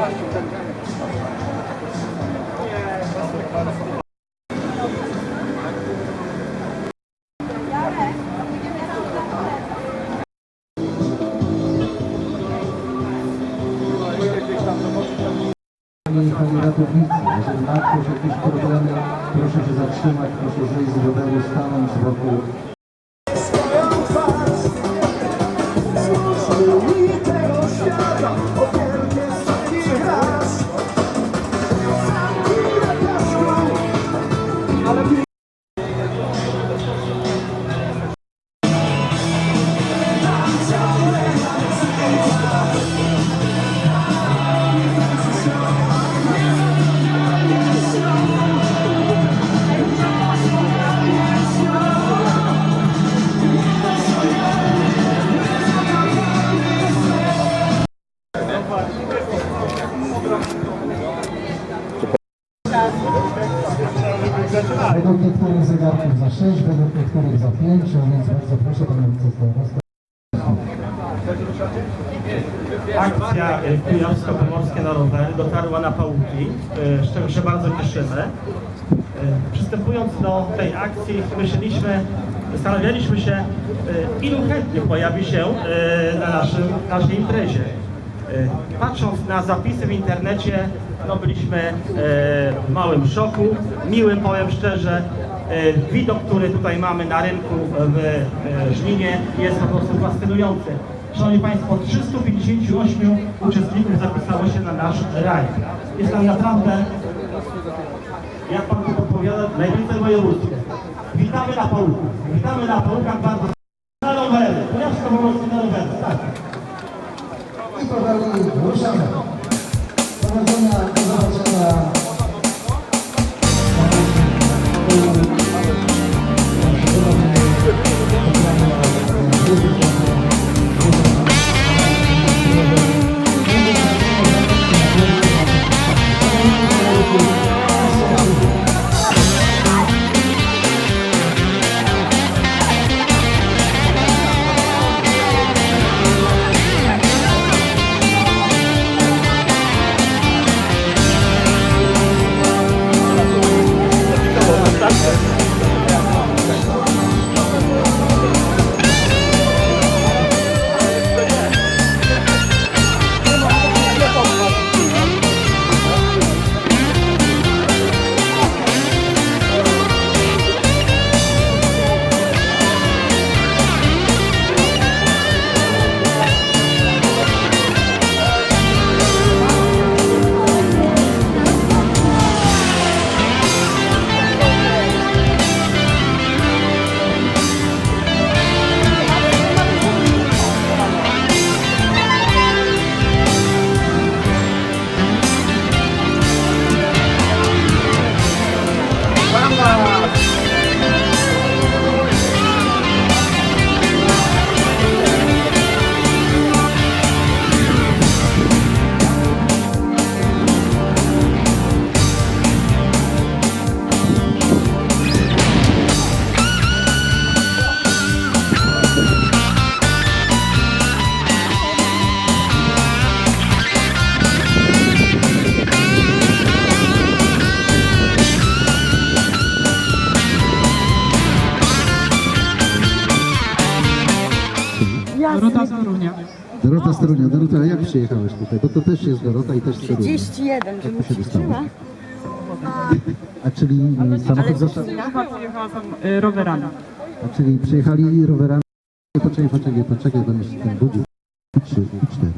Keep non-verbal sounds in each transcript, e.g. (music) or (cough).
Panie ratownicy, jeżeli ma ktoś jakieś problemy, proszę się zatrzymać, proszę zejść z roweru, stanąć z swoją twarz Złożyli tego świata zegarków za 6, według niektórych za 5, a więc bardzo proszę Pana Wicestarosta. Akcja y, Kujawsko-Pomorskie na rowery dotarła na Pałuki, y, z czego się bardzo cieszymy. Y, Przystępując do tej akcji myśleliśmy, zastanawialiśmy się, ilu chętnych pojawi się na naszym, naszej imprezie. Patrząc na zapisy w internecie, no byliśmy w małym szoku. Miłym, powiem szczerze, widok, który tutaj mamy na rynku w y, Żninie jest po prostu fascynujący. Szanowni Państwo, 358 uczestników zapisało się na nasz rajd. Jest tam naprawdę, jak Pan tu podpowiada, najwięcej wojewódzkie. Witamy na Pałukach. Witamy na Pałukach bardzo. Na rowery. Kujawsko-Pomorskie na rowery. Tak. I powoli ruszamy. Dorota z Torunia. Dorota z Torunia. Dorota, a jak przyjechałeś tutaj? Bo to też jest Dorota i też z Torunia. 31, żebym Jak to się się dostało? liczyła. A czyli mm, samochód został... Przyjechała tam y, rowerami. A czyli przyjechali rowerami... Poczekaj, poczekaj, poczekaj, bo mi się ten budził. I trzy, cztery.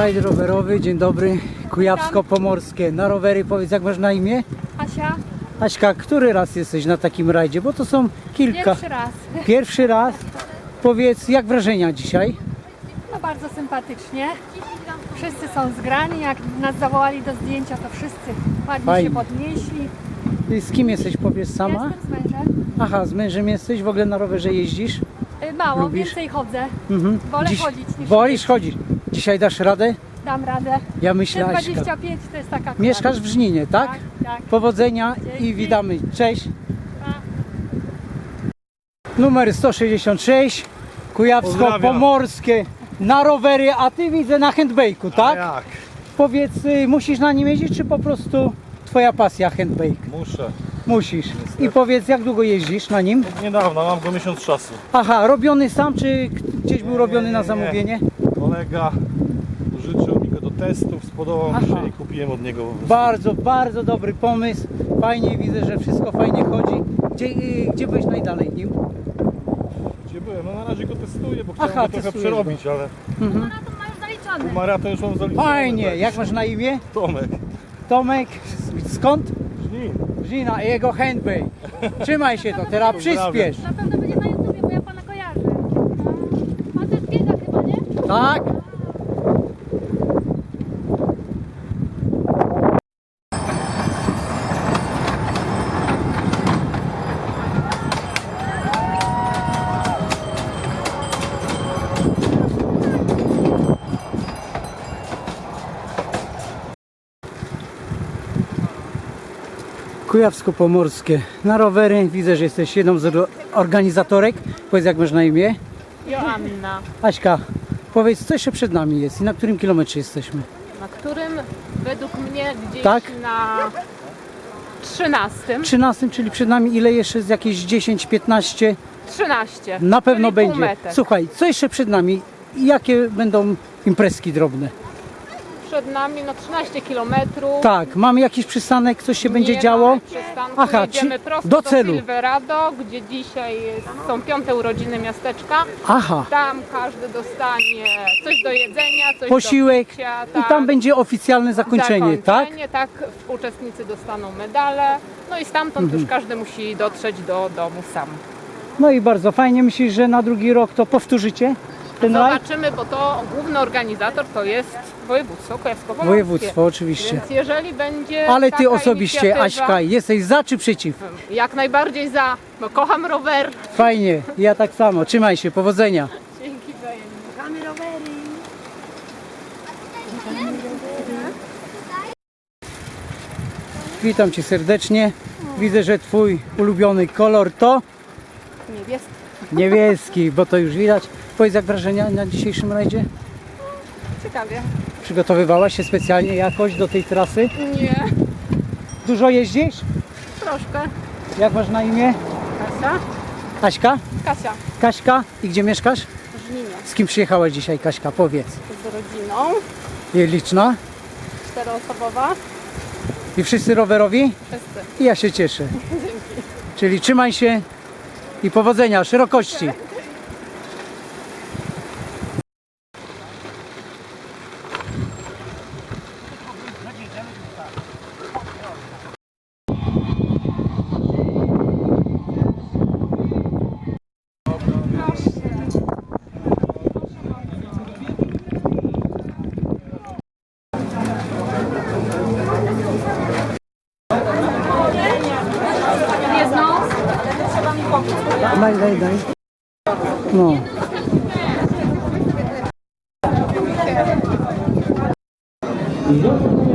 Rajd rowerowy, dzień dobry, Kujawsko-Pomorskie. Na rowery powiedz, jak masz na imię? Asia, Aśka, który raz jesteś na takim rajdzie? Bo to są kilka. pierwszy raz. Pierwszy raz. Powiedz, jak wrażenia dzisiaj? No bardzo sympatycznie. Wszyscy są zgrani, jak nas zawołali do zdjęcia, to wszyscy ładnie Fajnie. się podnieśli. Ty Z kim jesteś, powiedz sama? Jestem z mężem. Aha, z mężem jesteś, w ogóle na rowerze jeździsz? Y, Mało, Lubisz? więcej chodzę. Mhm. Wolę chodzić niż Wolisz chodzić. Dzisiaj dasz radę? Dam radę. Ja myślę, Ten Aśka. 25 to jest taka Mieszkasz w Żninie, tak? Tak, tak. Powodzenia i Dzięki. witamy. Cześć. Numer 166, Kujawsko-Pomorskie. Na rowery, a ty widzę na handbake'u, tak? Jak? Powiedz, y, musisz na nim jeździć, czy po prostu twoja pasja handbake? Muszę. Musisz. I powiedz, jak długo jeździsz na nim? Niedawno, mam go miesiąc czasu. Aha, robiony sam, czy gdzieś był robiony na nie, nie. zamówienie? Kolega użyczył mi go do testów, spodobał mi Aha. się i kupiłem od niego po prostu. Bardzo, bardzo dobry pomysł. Fajnie widzę, że wszystko fajnie chodzi. Gdzie, y, gdzie byłeś najdalej nim? Gdzie byłem? No na razie go testuję, bo chciałem Aha, go trochę testujesz przerobić, ale maraton już mam zaliczony. Fajnie. tak. Jak masz na imię? Tomek. Tomek. Skąd? Żnin. Żina, jego handbake. Trzymaj się to, teraz przyspiesz. Na pewno będzie na YouTubie, bo ja pana kojarzę. Pan też biega chyba, nie? Tak? Kujawsko-Pomorskie na rowery. Widzę, że jesteś jedną z or- organizatorek. Powiedz, jak masz na imię? Joanna, Aśka, powiedz, co jeszcze przed nami jest i na którym kilometrze jesteśmy? na którym według mnie gdzieś Tak? na 13. 13, czyli przed nami ile jeszcze jest jakieś 10, 15? 13. Na pewno będzie. półmetek. Słuchaj, co jeszcze przed nami i jakie będą imprezki drobne? Przed nami no 13 km. Tak, mamy jakiś przystanek, coś się będzie działo? Przystanku. Aha, Jedziemy czy- prosto do do, celu. Silverado, gdzie dzisiaj jest, są piąte urodziny miasteczka. Aha, Tam każdy dostanie coś do jedzenia, coś posiłek do picia. i tam będzie oficjalne zakończenie, tak? Zakończenie, tak? Uczestnicy dostaną medale. No i stamtąd Mhm. już każdy musi dotrzeć do domu sam. No i bardzo fajnie, myślisz, że na drugi rok to powtórzycie ten rajd? Zobaczymy, bo to główny organizator to jest województwo kujawsko Województwo oczywiście. Więc jeżeli będzie Ale taka ty osobiście, inicjatywa, Aśka, jesteś za czy przeciw? Jak najbardziej za, bo kocham rower. Fajnie, ja tak samo. Trzymaj się, powodzenia. Dzięki wzajemnie. Mamy rowery. Witam Cię serdecznie. Widzę, że Twój ulubiony kolor to Niebieski. niebieski, bo to już widać. Powiedz jak wrażenia na dzisiejszym rajdzie? Ciekawie. Przygotowywałaś się specjalnie jakoś do tej trasy? Nie. Dużo jeździsz? Troszkę. Jak masz na imię? Kasia? Kaśka? Kasia. Kaśka? I gdzie mieszkasz? W Żninie. Z kim przyjechałaś dzisiaj, Kaśka? Powiedz. Z rodziną. I liczna? Czteroosobowa. I wszyscy rowerowi? Wszyscy. I ja się cieszę. (laughs) Dzięki. Czyli trzymaj się i powodzenia, szerokości. đây đây đây no. Thank